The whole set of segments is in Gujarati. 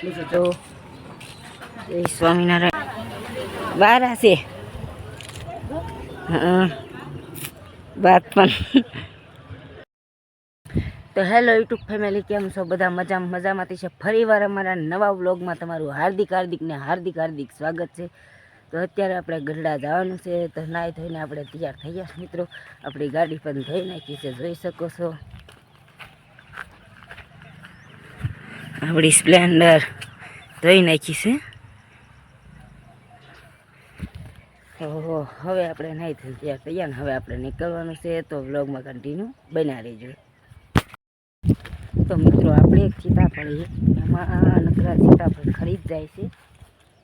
તો જય સ્વામિનારાયણ બાર હશે. હા વાત પણ. તો હેલો યુટ્યુબ ફેમિલી, કેમ છો? બધા મજા મજામાંથી છે. ફરીવાર અમારા નવા વ્લોગમાં તમારું હાર્દિક હાર્દિક ને હાર્દિક હાર્દિક સ્વાગત છે. તો અત્યારે આપણે ગઢડા જવાનું છે. તો નાહી થઈને આપણે તૈયાર થઈ ગયા મિત્રો. આપણી ગાડી પણ ધોઈ નાખી છે, જોઈ શકો છો. આપણી સ્પ્લેન્ડર ધોઈ નાખી છે. ઓહો, હવે આપણે નહીં થઈ ગયા તૈયાર હવે આપણે નીકળવાનું છે તો વ્લોગમાં કન્ટિન્યુ બન્યા રહેજો. તો મિત્રો, આપણે એક સીતાફળ એમાં નકરા સીતાફળ ખરીદ જાય છે.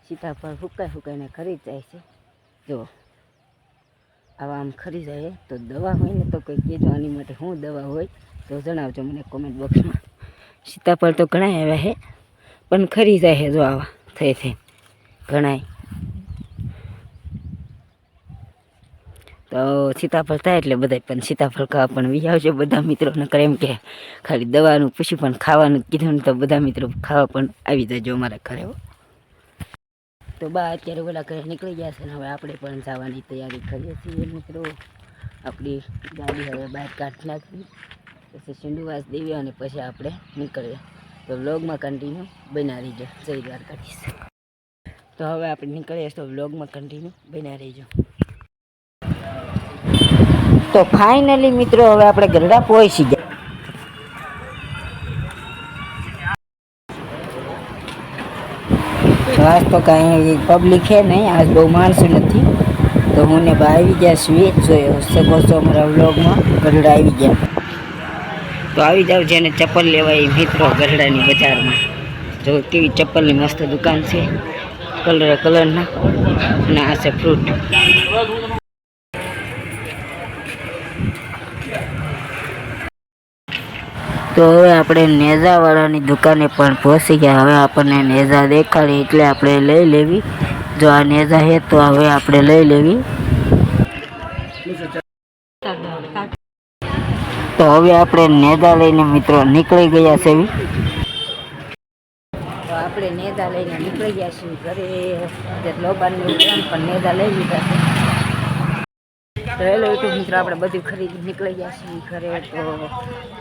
સીતાફળ ફૂકાઈ ફૂકાઈને ખરીદ જાય છે. જો, આવા આમ ખરી જાય તો દવા હોય ને તો કંઈ કહેજો આની માટે શું દવા હોય તો જણાવજો મને કોમેન્ટ બોક્સમાં સીતાફળ તો ઘણા આવ્યા હે, પણ ખરી જાય હે જો આવા, થઈ થઈ, ઘણાય. તો સીતાફળ થાય એટલે બધા પણ સીતાફળ ખાવા પણ વી આવશે બધા મિત્રોને કરે એમ કે ખાલી દવાનું પૂછ્યું, પણ ખાવાનું કીધું તો બધા મિત્રો ખાવા પણ આવી જજો અમારા ઘરે તો બા અત્યારે ઓલા ઘરે નીકળી ગયા છે ને હવે આપણે પણ જવાની તૈયારી કરીએ છીએ મિત્રો. આપણી ગાડી હવે બહાર કાઢી નાખી પછી સિંધુવાસ દેવી અને પછી આપણે નીકળીએ. તો વ્લોગમાં કન્ટિન્યુ બના રહીજો જય દ્વારકાધીશ. તો હવે આપણે નીકળીએ તો વ્લોગમાં કન્ટિન્યુ બના રહીજો તો ફાઇનલી મિત્રો હવે આપણે ગરડા પહોંચી ગયા. આજ તો કાંઈ પબ્લિક છે નહીં, આજ બહુ માણસો નથી. તો હું ને બા આવી ગયા સ્વીટ જોયો છો અમારા વ્લોગમાં ગરડા આવી ગયા. તો આવી જાવ જેને ચપ્પલ લેવાય મિત્રો ગઢડાની બજારમાં. જો કેવી ચપ્પલની મસ્ત દુકાન છે, કલર કલરના, અને આ છે ફ્રૂટ. તો હવે આપણે નેઝાવાળાની દુકાને પણ પહોંચી ગયા. હવે આપણને નેઝા દેખાડી એટલે આપણે લઈ લેવી. જો આ નેઝા હે તો હવે આપણે લઈ લેવી. તો હવે આપણે નેદા લઈને મિત્રો નીકળી ગયા છે. આપણે નેદા લઈને નીકળી ગયા છીએ ઘરે. લોબાની પણ નેદા લઈ લીધા છે. તો હેલો મિત્રો, આપણે બધું ખરીદી નીકળી ગયા છીએ ઘરે. તો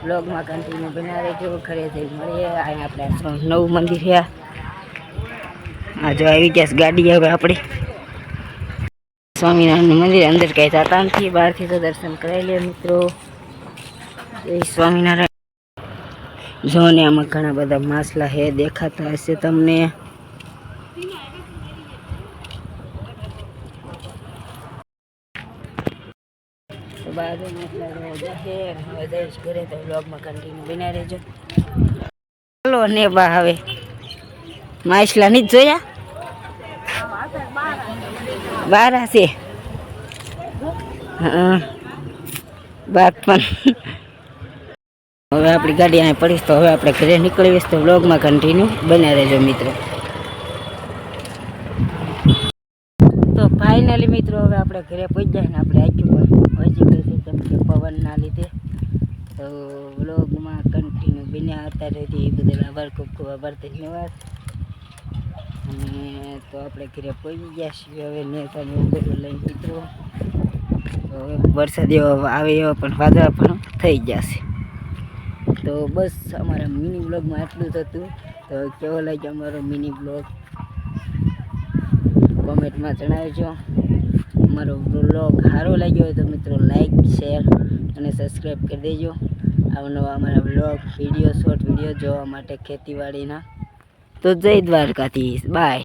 બ્લોગમાં કન્ટિન્યુ બનાવે જો ઘરે જઈ મળીએ. અહીંયા આપણે નવું મંદિર છે. આ. જો આવી ગયા ગાડી હવે આપણે. સ્વામિનારાયણ મંદિર અંદર જતા નથી. બહારથી તો દર્શન કરાવી લે મિત્રો. જય સ્વામિનારાયણ. જો ને આમાં ઘણા બધા માસલા હે, દેખાતા હશે તમને. બના રહેજો. ચાલો ને બા હવે. માછલા નહીં જોયા? બાર હશે હા. બાર પણ. હવે આપણી ગાડી અહીં પડીશ તો હવે આપણે ઘરે નીકળીશ તો બ્લોગમાં કન્ટિન્યુ બન્યા રહેજો મિત્રો. તો ફાઇનલી મિત્રો હવે આપણે ઘરે પહોંચી જાય ને આપણે પણ પહોંચી ગઈ છે કેમ કે પવનના લીધે. તો વ્લોગમાં કન્ટિન્યુ બન્યા અત્યારે એ બદલ આભાર ખૂબ ખૂબ આભાર, ધન્યવાદ. અને તો આપણે ઘરે પહોંચી ગયા છીએ હવે નેતાને બધું લઈને મિત્રો. હવે વરસાદ એવો આવે એવો પણ વાદળા પણ થઈ જશે તો બસ અમારા મિની બ્લોગમાં આટલું હતું. તો કેવો લાગ્યો અમારો મિની બ્લોગ કોમેન્ટમાં જણાવજો. અમારો બ્લોગ સારો લાગ્યો હોય તો મિત્રો લાઈક, શેર અને સબસ્ક્રાઈબ કરી દેજો. આવનવા અમારા બ્લોગ વીડિયો, શોર્ટ વીડિયો જોવા માટે ખેતીવાડીના. તો જય દ્વારકાધીશ. બાય.